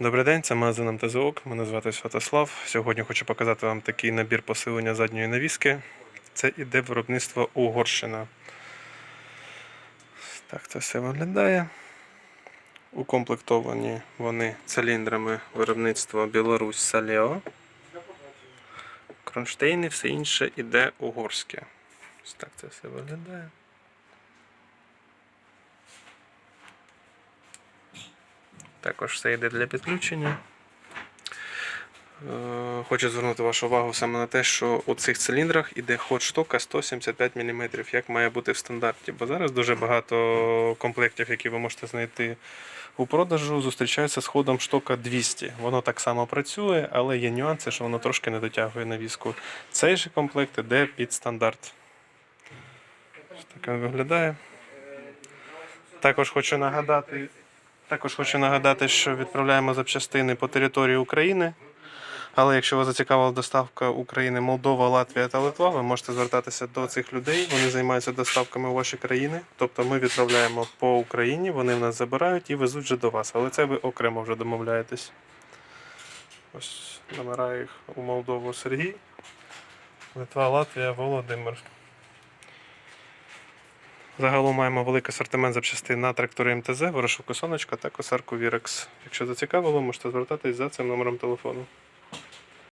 Добрий день, це магазин МТЗОК. Мене звати Святослав. Сьогодні хочу показати вам такий набір посилення задньої навіски. Це іде виробництво Угорщина. Так це все виглядає. Укомплектовані вони циліндрами виробництва Білорусь Салео. Кронштейни, все інше іде угорське. Ось так це все виглядає. Також все йде для підключення. Е, Хочу звернути вашу увагу саме на те, що у цих циліндрах іде ход штока 175 мм, як має бути в стандарті. Бо зараз дуже багато комплектів, які ви можете знайти у продажу, зустрічаються з ходом штока 200. Воно так само працює, але є нюанси, що воно трошки не дотягує навіску. Цей же комплект іде під стандарт. Так він виглядає. Також хочу нагадати. Також хочу нагадати, що відправляємо запчастини по території України. Але якщо вас зацікавила доставка України, Молдова, Латвія та Литва, ви можете звертатися до цих людей. Вони займаються доставками у ваші країни. Тобто ми відправляємо по Україні, вони в нас забирають і везуть вже до вас. Але це ви окремо вже домовляєтесь. Ось номера їх у Молдову Сергій. Литва, Латвія, Володимир. Загалом маємо великий асортимент запчастин на трактори МТЗ, ворошилку сонечка та косарку Вірекс. Якщо зацікавило, можете звертатись за цим номером телефону.